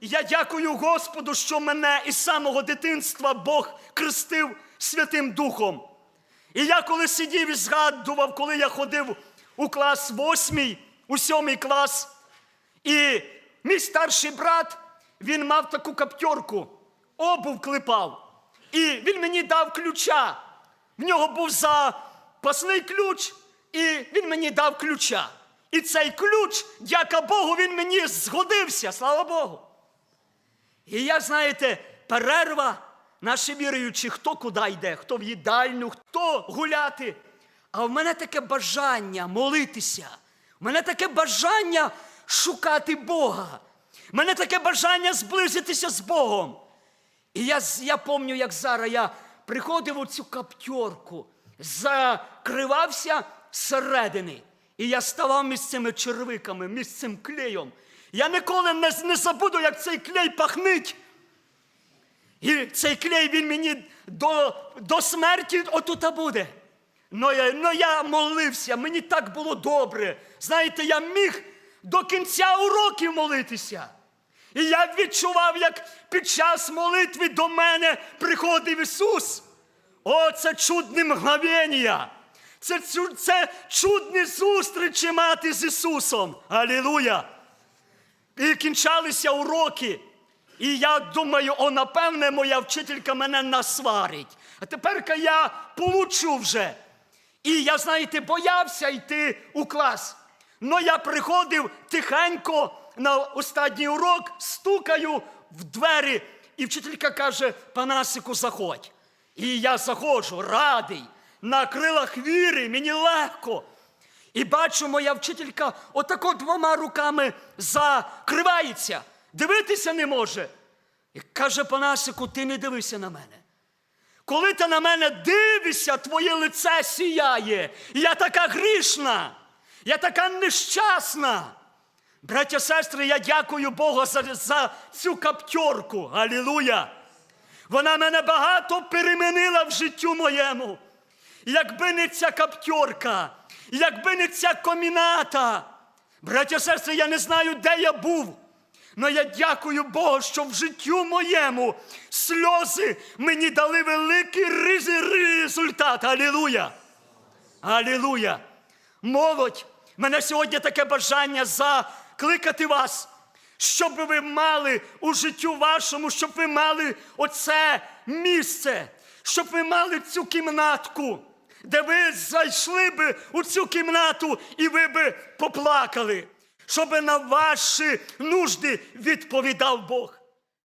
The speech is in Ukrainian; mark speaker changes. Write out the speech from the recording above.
Speaker 1: І Я дякую Господу, що мене із самого дитинства Бог крестив Святим Духом. І я коли сидів і згадував, коли я ходив у клас восьмий, у сьомий клас, і мій старший брат, він мав таку каптьорку, обув клепав. І він мені дав ключа. В нього був запасний ключ, і він мені дав ключа. І цей ключ, дяка Богу, він мені згодився, слава Богу. І я, знаєте, перерва, наші віруючі, хто куди йде, хто в їдальню, хто гуляти. А в мене таке бажання молитися. В мене таке бажання шукати Бога. В мене таке бажання зблизитися з Богом. І я, я пам'ятаю, як зараз я приходив у цю каптьорку, закривався зсередини. І я ставав між цими червиками, між цим клеєм. Я ніколи не, не забуду, як цей клей пахнить. І цей клей він мені до, до смерті отута буде. Но я, но я молився, мені так було добре. Знаєте, я міг до кінця уроків молитися. І я відчував, як під час молитви до мене приходив Ісус. О, це чудне мгновення. Це, це чудні зустрічі мати з Ісусом. Алілуя! І кінчалися уроки. І я думаю, о, напевне, моя вчителька мене насварить. А тепер я получу вже. І я, знаєте, боявся йти у клас. Но я приходив тихенько на останній урок, стукаю в двері, і вчителька каже: Панасику, заходь. І я заходжу, радий, на крилах віри, мені легко. І бачу, моя вчителька отако двома руками закривається, дивитися не може. І каже Панасику, ти не дивися на мене. Коли ти на мене дивишся, твоє лице сіяє. Я така грішна, я така нещасна. Браття, сестри, я дякую Богу за, за цю каптьорку. Алілуя! Вона мене багато перемінила в життю моєму. Якби не ця каптьорка, якби не ця коміната. Браття, сестри, я не знаю, де я був. Но я дякую Богу, що в життю моєму сльози мені дали великий ризи- результат. Алілуя! Алілуя! Молодь, мене сьогодні таке бажання закликати вас, щоб ви мали у життю вашому, щоб ви мали оце місце, щоб ви мали цю кімнатку, де ви зайшли би у цю кімнату і ви би поплакали, щоб на ваші нужди відповідав Бог.